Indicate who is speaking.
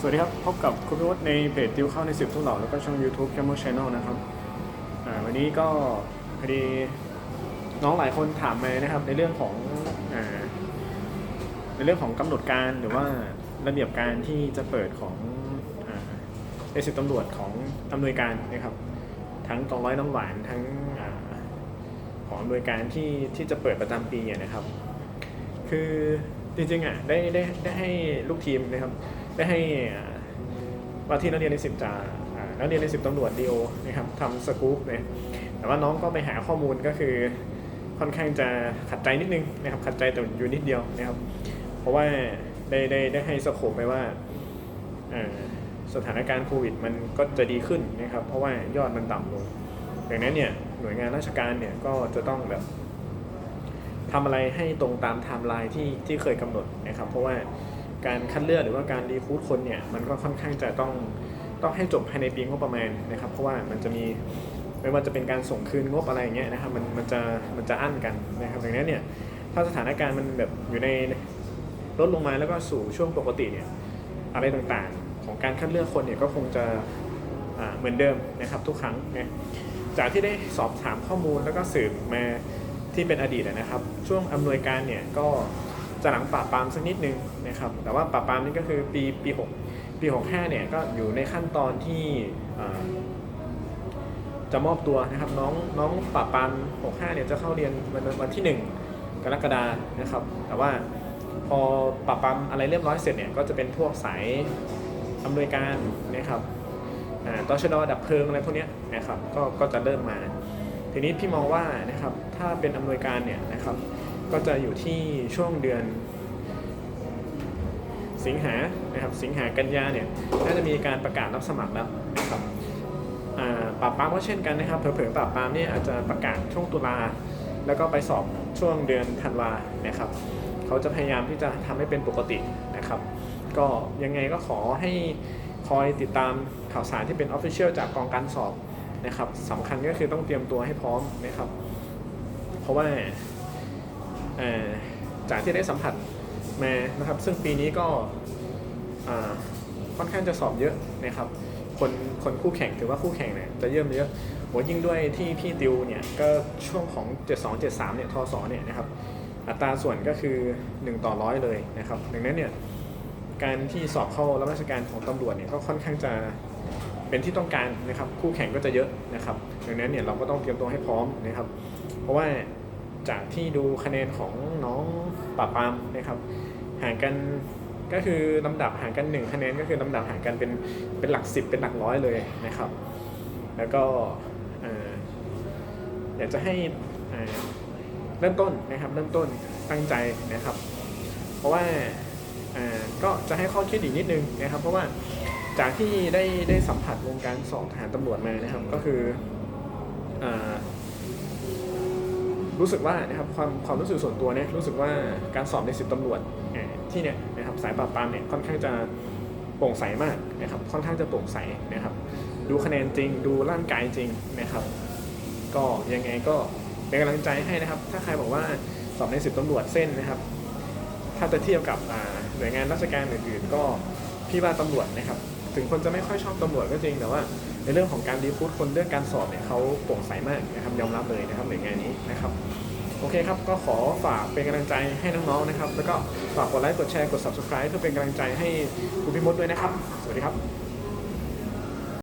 Speaker 1: สวัสดีครับ พบกับคุณพิวัฒในเพจติวเข้าในสิบทุกเหล่าแล้วก็ช่อง YouTube c a m e r Channel นะครับวันนี้ก็พอดีน้องหลายคนถามมานะครับ ในเรื่องของอในเรื่องของกำหนดการหรือว่าระเบียบการที่จะเปิดของอในสิบตำรวจของอำนวยการนะครับ ทั้งกองร้อยน้ำหวานทั้งอของอำนวยการที่ที่จะเปิดประจำปีนะครับ คือจริงๆอะได้ได้ได้ให้ลูกทีมนะครับ ได้ให้อ่าว่าที่นักเรียนในสิบจ่าอ่านักเรียนในสิบตำรวจดีโอนะครับทำสกู๊ปเนี่ยแต่ว่าน้องก็ไปหาข้อมูลก็คือค่อนข้างจะขัดใจนิดนึงนะครับขัดใจแต่อยู่นิดเดียวนะครับ เพราะว่าได้ได้ได้ให้สโคปไปว่าอ่าสถานการณ์โควิดมันก็จะดีขึ้นนะครับ เพราะว่ายอดมันต่ำลงดังนั้นเนี่ยหน่วยงานราชการเนี่ยก็จะต้องแบบทำอะไรให้ตรงตามไทม์ไลน์ที่ที่เคยกำหนดนะครับ เพราะว่า การคัดเลือกหรือว่าการรีคูดคนเนี่ยมันก็ค่อนข้างจะต้องต้องให้จบภายในปีงบประมาณนะครับ เพราะว่ามันจะมีไม่ว่าจะเป็นการส่งคืนงบอะไรอย่างเงี้ยนะครับมันมันจะมันจะอั้นกันนะครับดังนั้นเนี่ยถ้าสถานการณ์มันแบบอยู่ในลดลงมาแล้วก็สู่ช่วงปกติเนี่ยอะไรต่างๆ ของการคัดเลือกคนเนี่ยก็คงจะเหมือนเดิมนะครับทุกครั้งนะจากที่ได้สอบถามข้อมูลแล้วก็สืบมาที่เป็นอดีตนะครับ ช่วงอำนวยการเนี่ยก็ จะหลังปราบปรามสักนิดนึงนะครับแต่ว่าปราบปรามนี่ก็คือปีปีหกปีหกห้าเนี่ยก็อยู่ในขั้นตอนที่จะมอบตัวนะครับน้องน้องปราบปรามหกห้าเนี่ยจะเข้าเรียนวันวันที่หนึ่งกรกฎานะครับ แต่ว่าพอปราบปรามอะไรเรียบร้อยเสร็จเนี่ยก็จะเป็นพวกสายอำนวยการนะครับอ่าตชดดับเพลิงอะไรพวกนี้นะครับก็ก็จะเริ่มมา ทีนี้พี่มองว่านะครับถ้าเป็นอำนวยการเนี่ยนะครับ ก็จะอยู่ที่ช่วงเดือนสิงหานะครับสิงหากันยาเนี่ยน่าจะมีการประกาศรับสมัครแล้วนะครับอ่าปราบปรามก็เช่นกันนะครับ เผลอๆปราบปรามเนี่ยอาจจะประกาศช่วงตุลาแล้วก็ไปสอบช่วงเดือนธันวานะครับเขาจะพยายามที่จะทำให้เป็นปกตินะครับ ก็ยังไงก็ขอให้คอยติดตามข่าวสารที่เป็น Official จากกองการสอบนะครับสำคัญก็คือต้องเตรียมตัวให้พร้อมนะครับ เพราะว่า จากที่ได้สัมผัสมานะครับ ซึ่งปีนี้ก็ค่อนข้างจะสอบเยอะนะครับ คนคนคู่แข่งถือว่าคู่แข่งเนี่ยจะเยิ่มเยอะโหยิ่งด้วยที่พี่ติวเนี่ยก็ช่วงของ 72 73เนี่ยทศเนี่ยนะครับอัตราส่วนก็คือ 1 ต่อร้อยเลยนะครับดังนั้นเนี่ยการที่สอบเข้ารับราชการของตำรวจเนี่ยก็ค่อนข้างจะเป็นที่ต้องการนะครับคู่แข่งก็จะเยอะนะครับดังนั้นเนี่ยเราก็ต้องเตรียมตัวให้พร้อมนะครับ เพราะว่า จากที่ดูคะแนนของน้องปราปามนะครับห่างกันก็คือลำดับห่างกัน 1 คะแนนก็คือลำดับห่างกันเป็นเป็นหลัก 10 เป็นหลักร้อยเลยนะครับ แล้วก็เอ่อยากจะให้เริ่มต้นนะครับเริ่มต้นตั้งใจนะครับ เพราะว่าก็จะให้ข้อคิดอีกนิดนึงนะครับ เพราะว่าจากที่ได้ได้สัมผัสวงการสอบทหารตำรวจมานะครับ ก็คืออ รู้สึกว่านะครับความความรู้สึกส่วนตัวเนี่ยรู้สึกว่าการสอบในสิบตำรวจที่เนี่ยนะครับสายปราบปรามเนี่ยค่อนข้างจะโปร่งใสมากนะครับค่อนข้างจะโปร่งใสนะครับ ดูคะแนนจริง ดูร่างกายจริงนะครับ ก็ยังไงก็เป็นกำลังใจให้นะครับ ถ้าใครบอกว่าสอบในสิบตำรวจเส้นนะครับ ถ้าจะเทียบกับหน่วยงานราชการอื่นๆ ก็พี่ว่าตำรวจนะครับ ถึงคนจะไม่ค่อยชอบตำรวจก็จริงแต่ว่า ในเรื่องของการดีพูดคนเรื่องการสอบเนี่ยเขาโปร่งใสมากนะครับยอมรับเลยนะครับหน่วยงานนี้นะครับโอเคครับ ก็ขอฝากเป็นกำลังใจให้น้องๆนะครับ แล้วก็ฝากกดไลค์กดแชร์กด subscribe เพื่อเป็นกำลังใจให้คุณพิมดด้วยนะครับ สวัสดีครับ